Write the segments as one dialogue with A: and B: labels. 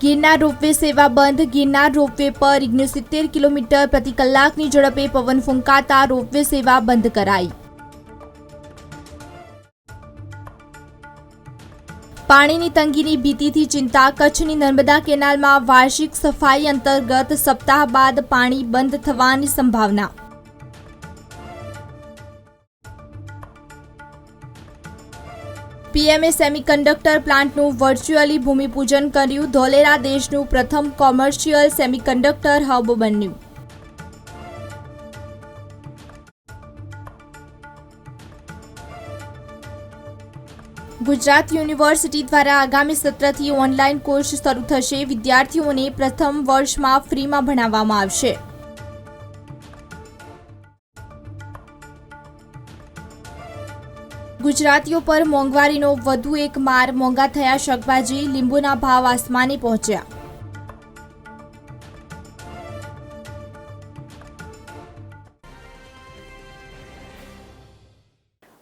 A: Girnar ropeway સેવા બંધ. Girnar ropeway પર સિત્તેર કિલોમીટર પ્રતિ કલાકની ઝડપે પવન ફૂંકાતા રોપવે સેવા બંધ કરાઈ. પાણીની તંગીની ભીતિથી ચિંતા કચ્છની નર્મદા કેનાલમાં વાર્ષિક સફાઈ અંતર્ગત સપ્તાહ બાદ પાણી બંધ થવાની સંભાવના પીએમએ સેમિકન્ડક્ટર પ્લાન્ટનું વર્ચ્યુઅલી ભૂમિપૂજન કર્યું. ધોલેરા દેશનું પ્રથમ કોમર્શિયલ સેમિકન્ડક્ટર હબ બન્યું. ગુજરાત યુનિવર્સિટી દ્વારા આગામી સત્રથી ઓનલાઈન કોર્સ શરૂ થશે. વિદ્યાર્થીઓને પ્રથમ વર્ષમાં ફ્રીમાં ભણાવવામાં આવશે. ગુજરાતીઓ પર મોંઘવારીનો વધુ એક માર મોંઘા થયા શાકભાજી લીંબુના ભાવ આસમાને પહોંચ્યા.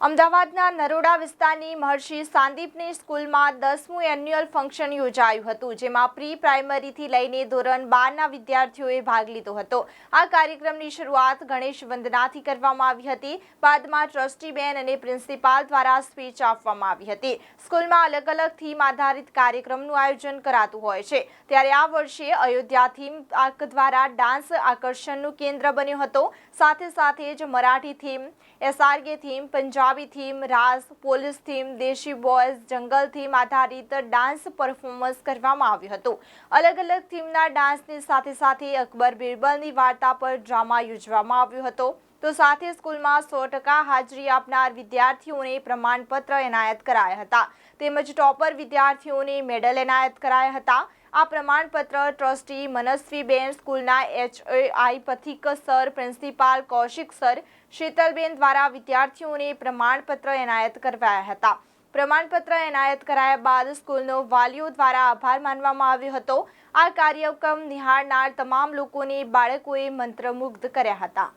B: અમદાવાદના નરોડા વિસ્તારની મહર્ષિ સાંદીપની સ્કૂલમાં દસમું એન્યુઅલ ફંક્શન યોજાયું હતું, જેમાં પ્રી પ્રાઇમરીથી લઈને ધોરણ બારના વિદ્યાર્થીઓએ ભાગ લીધો હતો. આ કાર્યક્રમની શરૂઆત ગણેશ વંદનાથી કરવામાં આવી હતી. બાદમાં ટ્રસ્ટીબેન અને પ્રિન્સિપાલ દ્વારા સ્પીચ આપવામાં આવી હતી. સ્કૂલમાં અલગ અલગ થીમ આધારિત કાર્યક્રમનું આયોજન કરાતું હોય છે. ત્યારે આ વર્ષે અયોધ્યા થીમ આક દ્વારા ડાન્સ આકર્ષણનું કેન્દ્ર બન્યો હતો. સાથે સાથે જ Marathi theme, SRK theme, Punjabi theme, Raas, police theme, Desi boys, jungle theme આધારિત ડાન્સ પરફોર્મન્સ કરવામાં આવ્યું હતું. અલગ અલગ થીમના ડાન્સની સાથે સાથે અકબર બિરબલની વાર્તા પર ડ્રામા યોજવામાં આવ્યો હતો. તો સાથે સ્કૂલમાં સો ટકા હાજરી આપનાર વિદ્યાર્થીઓને પ્રમાણપત્ર એનાયત કરાયા હતા. તેમજ ટોપર વિદ્યાર્થીઓને મેડલ એનાયત કરાયા હતા. આ પ્રમાણપત્ર ટ્રસ્ટી મનસ્વીબેન સ્કૂલના HI Pathik sir, principal Kaushik sir, Shitalben દ્વારા વિદ્યાર્થીઓને પ્રમાણપત્ર એનાયત કરવાયા હતા. પ્રમાણપત્ર એનાયત કરાયા બાદ સ્કૂલનો વાલીઓ દ્વારા આભાર માનવામાં આવ્યો હતો. આ કાર્યક્રમ નિહાળનાર તમામ લોકોને બાળકોએ મંત્રમુગ્ધ કર્યા હતા.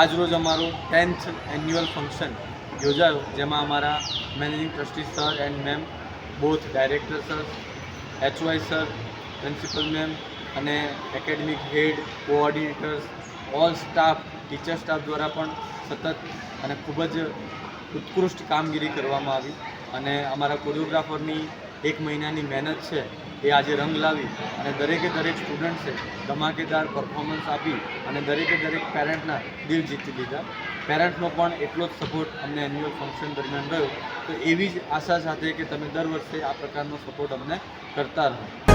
C: આજરોજ અમારું ટેન્થ એન્યુઅલ ફંક્શન યોજાયું, જેમાં અમારા managing trustee sir and ma'am, both director sir HY sir, principal ma'am અને academic head, coordinators, all staff, teacher staff દ્વારા પણ સતત અને ખૂબ જ ઉત્કૃષ્ટ કામગીરી કરવામાં આવી. અને અમારા કોરિયોગ્રાફરની એક મહિનાની મહેનત છે એ આજે રંગ લાવી અને દરેકે દરેક સ્ટુડન્ટ્સે ધમાકેદાર પરફોર્મન્સ આપી અને દરેકે દરેક પેરેન્ટના દિલ જીતી લીધા. પેરેન્ટ્સનો પણ એટલો જ સપોર્ટ અમને એન્યુઅલ ફંક્શન દરમિયાન રહ્યો. તો એવી જ આશા સાથે કે તમે દર વર્ષે આ પ્રકારનો સપોર્ટ અમને કરતા રહો.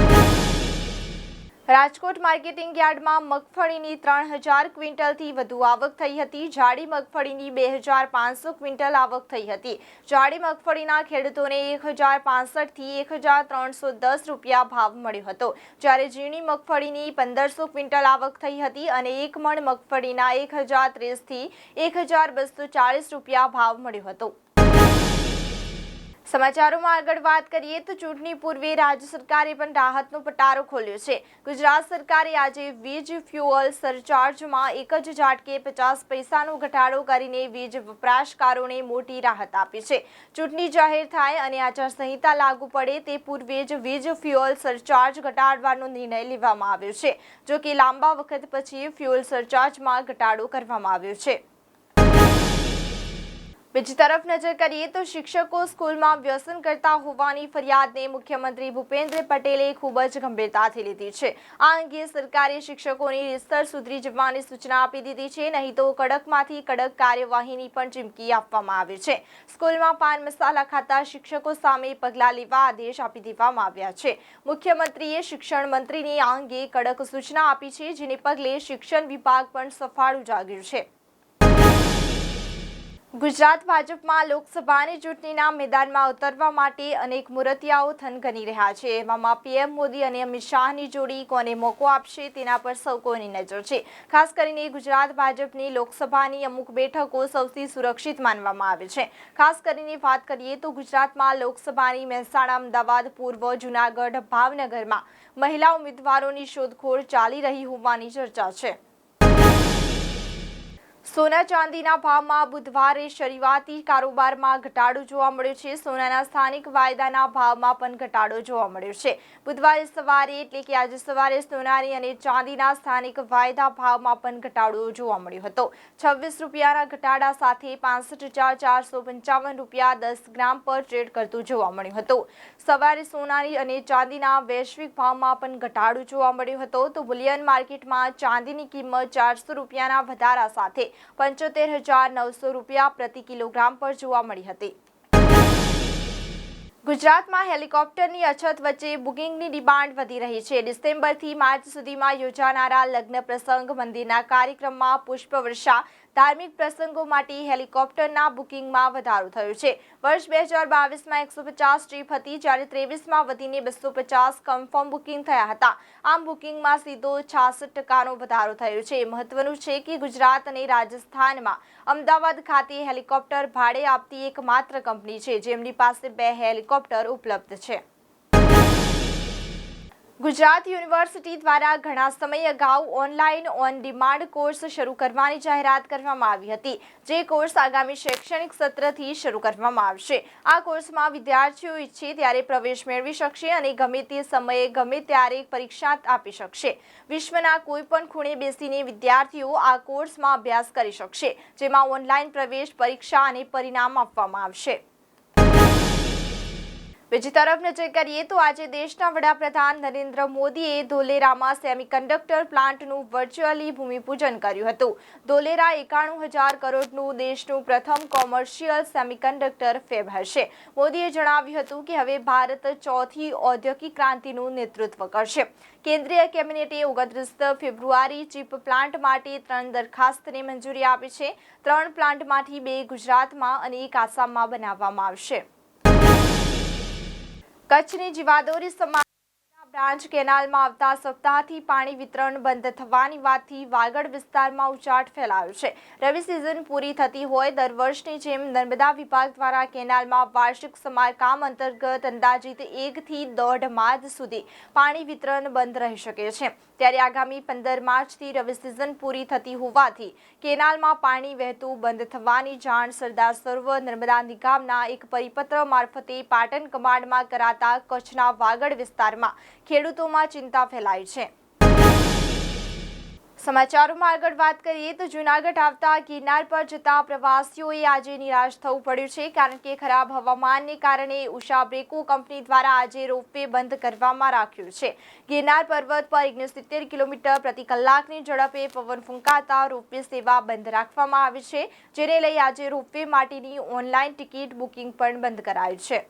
B: રાજકોટ માર્કેટિંગ યાર્ડમાં મગફળીની ત્રણ હજાર ક્વિન્ટલથી વધુ આવક થઈ હતી. જાડી મગફળીની બે હજાર પાંચસો ક્વિન્ટલ આવક થઈ હતી. જાડી મગફળીના ખેડૂતોને એક હજાર પાંસઠથી એક હજાર ત્રણસો દસ રૂપિયા ભાવ મળ્યો હતો. જ્યારે ઝીણી મગફળીની પંદરસો ક્વિન્ટલ આવક થઈ હતી અને એક મણ મગફળીના એક હજાર ત્રીસથી એક હજાર બસો ચાળીસ રૂપિયા ભાવ મળ્યો હતો. સમાચારોમાં આગળ વાત કરીએ તો ચૂંટણી પૂર્વે રાજ્ય સરકારે પણ રાહતનો પટારો ખોલ્યો છે. ગુજરાત સરકારે આજે વીજ ફ્યુઅલ સરચાર્જમાં એક જ ઝાટકે પચાસ પૈસાનો ઘટાડો કરીને વીજ વપરાશકારોને મોટી રાહત આપી છે. ચૂંટણી જાહેર થાય અને આચારસંહિતા લાગુ પડે તે પૂર્વે જ વીજ ફ્યુઅલ સરચાર્જ ઘટાડવાનો નિર્ણય લેવામાં આવ્યો છે જો કે લાંબા વખત પછી ફ્યુઅલ સરચાર્જમાં ઘટાડો કરવામાં આવ્યો છે. બીજી તરફ નજર કરીએ તો શિક્ષકો સ્કૂલમાં વ્યસન કરતા હોવાની ફરિયાદને મુખ્યમંત્રી ભૂપેન્દ્ર પટેલે ખૂબ જ ગંભીરતાથી લીધી છે. આ અંગે સરકારે શિક્ષકોની રીતસર સુધરી જવાની સૂચના આપી દીધી છે. નહીં તો કડકમાંથી કડક કાર્યવાહીની પણ ચીમકી આપવામાં આવી છે. સ્કૂલમાં પાન મસાલા ખાતા શિક્ષકો સામે પગલાં લેવા આદેશ આપી દેવામાં આવ્યા છે. મુખ્યમંત્રીએ શિક્ષણ મંત્રીને આ અંગે કડક સૂચના આપી છે, જેને પગલે શિક્ષણ વિભાગ પણ સફાળું જાગ્યું છે. ગુજરાત ભાજપમાં લોકસભાની ચૂંટણીના મેદાનમાં ઉતરવા માટે અનેક મૂર્તિયાઓ થનગની રહ્યા છે. એવામાં પીએમ મોદી અને અમિત શાહની જોડી કોને મોકો આપશે તેના પર સૌ કોઈની નજર છે. ખાસ કરીને ગુજરાત ભાજપની લોકસભાની અમુક બેઠકો સૌથી સુરક્ષિત માનવામાં આવે છે. ખાસ કરીને વાત કરીએ તો ગુજરાતમાં લોકસભાની મહેસાણા, અમદાવાદ, પૂર્વ, જૂનાગઢ, ભાવનગરમાં મહિલા ઉમેદવારોની શોધખોળ ચાલી રહી હોવાની ચર્ચા છે. સોના ચાંદીના ભાવમાં બુધવારે શરૂઆતી કારોબારમાં ઘટાડો જોવા મળ્યો છે. સોનાના સ્થાનિક વાયદાના ભાવમાં પણ ઘટાડો જોવા મળ્યો છે. બુધવારે સવારે એટલે કે આજે સવારે સોનાની અને ચાંદીના સ્થાનિક વાયદા ભાવમાં પણ ઘટાડો જોવા મળ્યો હતો. છવ્વીસ રૂપિયાના ઘટાડા સાથે પાસઠ હજાર ચારસો પંચાવન રૂપિયા દસ ગ્રામ પર ટ્રેડ કરતું જોવા મળ્યું હતું. સવારે સોનાની અને ચાંદીના વૈશ્વિક ભાવમાં પણ ઘટાડો જોવા મળ્યો હતો. તો બુલિયન માર્કેટમાં ચાંદીની કિંમત ચારસો રૂપિયાના વધારા સાથે પંચોતેર હજાર નવસો રૂપિયા પ્રતિ કિલોગ્રામ પર જોવા મળી હતી. ગુજરાતમાં હેલિકોપ્ટરની અછત વચ્ચે બુકિંગની ડિમાન્ડ વધી રહી છે. ડિસેમ્બરથી માર્ચ સુધીમાં યોજાનારા લગ્ન પ્રસંગ મંદિરના કાર્યક્રમમાં પુષ્પવર્ષા ધાર્મિક પ્રસંગો માટે હેલિકોપ્ટરના બુકિંગમાં વધારો થયો છે. વર્ષ બે હજાર બાવીસમાં એકસો પચાસ ટ્રીપ હતી, જ્યારે ત્રેવીસમાં વધીને બસો પચાસ કન્ફર્મ બુકિંગ થયા હતા. આમ બુકિંગમાં સીધો છાસઠ ટકાનો વધારો થયો છે. મહત્વનું છે કે ગુજરાત અને રાજસ્થાનમાં અમદાવાદ ખાતે હેલિકોપ્ટર ભાડે આપતી એકમાત્ર કંપની છે, જેમની પાસે બે હેલિકોપ્ટર ઉપલબ્ધ છે. ગુજરાત યુનિવર્સિટી દ્વારા ઘણા સમય અગાઉ ઓનલાઈન, ઓન ડિમાન્ડ કોર્સ શરૂ કરવાની જાહેરાત કરવામાં આવી હતી, જે કોર્સ આગામી શૈક્ષણિક સત્રથી શરૂ કરવામાં આવશે. આ કોર્સમાં વિદ્યાર્થીઓ ઈચ્છે ત્યારે પ્રવેશ મેળવી શકશે અને ગમે તે સમયે ગમે ત્યારે પરીક્ષા આપી શકશે. વિશ્વના કોઈ પણ ખૂણે બેસીને વિદ્યાર્થીઓ આ કોર્સમાં અભ્યાસ કરી શકશે, જેમાં ઓનલાઈન પ્રવેશ, પરીક્ષા અને પરિણામ આપવામાં આવશે. બીજી તરફ નજર કરીએ તો આજે દેશના વડાપ્રધાન નરેન્દ્ર મોદીએ ધોલેરામાં સેમિકન્ડક્ટર પ્લાન્ટનું વર્ચ્યુઅલી ભૂમિપૂજન કર્યું હતું. ધોલેરા એકાણું હજાર કરોડનું દેશનું પ્રથમ કોમર્શિયલ સેમિકન્ડક્ટર ફેબ હશે. મોદીએ જણાવ્યું હતું કે હવે ભારત ચોથી ઔદ્યોગિક ક્રાંતિનું નેતૃત્વ કરશે. કેન્દ્રીય કેબિનેટે ઓગણત્રીસ ફેબ્રુઆરી ચીપ પ્લાન્ટ માટે ત્રણ દરખાસ્તને મંજૂરી આપી છે. ત્રણ પ્લાન્ટમાંથી બે ગુજરાતમાં અને એક આસામમાં બનાવવામાં આવશે. કચ્છની જીવાદોરી સમાજના બ્રાન્ચ કેનાલમાં આવતા સપ્તાહથી પાણી વિતરણ બંધ થવાની વાતથી વાગડ વિસ્તારમાં ઉચાટ ફેલાયો છે. રવિ સિઝન પૂરી થતી હોય દર વર્ષની જેમ નર્મદા વિભાગ દ્વારા કેનાલમાં વાર્ષિક સમારકામ અંતર્ગત અંદાજિત એકથી દોઢ માસ સુધી પાણી વિતરણ બંધ રહી શકે છે. ત્યારે આગામી પંદર માર્ચથી રવિ સિઝન પૂરી થતી હોવાથી કેનાલમાં પાણી વહેતું બંધ થવાની જાણ સરદાર સરોવર નર્મદા નિગમના એક પરિપત્ર મારફતે પાટણ કમાન્ડમાં કરાતા કચ્છના વાગડ વિસ્તારમાં ખેડૂતોમાં ચિંતા ફેલાઈ છે. સમાચારોમાં આગળ વાત કરીએ તો જૂનાગઢ આવતા ગિરનાર પર જતા પ્રવાસીઓએ આજે નિરાશ થવું પડ્યું છે, કારણ કે ખરાબ હવામાનને કારણે ઉષા બ્રેકો કંપની દ્વારા આજે રોપવે બંધ કરવામાં રાખ્યું છે. ગિરનાર પર્વત પર ઓગણસિત્તેર કિલોમીટર પ્રતિ કલાકની ઝડપે પવન ફૂંકાતા રોપવે સેવા બંધ રાખવામાં આવી છે, જેને લઈ આજે રોપવે માટેની ઓનલાઈન ટિકિટ બુકિંગ પણ બંધ કરાયું છે.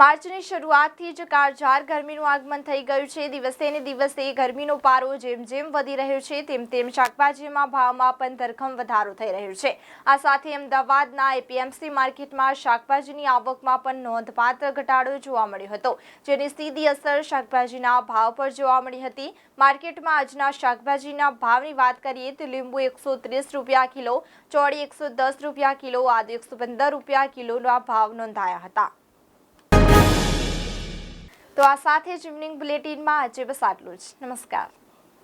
B: માર્ચની શરૂઆતથી જ કાળઝાળ ગરમીનું આગમન થઈ ગયું છે. દિવસે ને દિવસે ગરમીનો પારો જેમ જેમ વધી રહ્યો છે, તેમ તેમ શાકભાજીમાં ભાવમાં પણ ધરખમ વધારો થઈ રહ્યો છે. આ સાથે અમદાવાદના એપીએમસી માર્કેટમાં શાકભાજીની આવકમાં પણ નોંધપાત્ર ઘટાડો જોવા મળ્યો હતો, જેની સીધી અસર શાકભાજીના ભાવ પર જોવા મળી હતી. માર્કેટમાં આજના શાકભાજીના ભાવની વાત કરીએ તો લીંબુ એકસો ત્રીસ રૂપિયા કિલો, ચોળી એકસો દસ રૂપિયા કિલો, આદુ એકસો પંદર રૂપિયા કિલોના ભાવ નોંધાયા હતા. તો આ સાથે જ ઇવનિંગ બુલેટિનમાં આજે બસ આટલું જ. નમસ્કાર.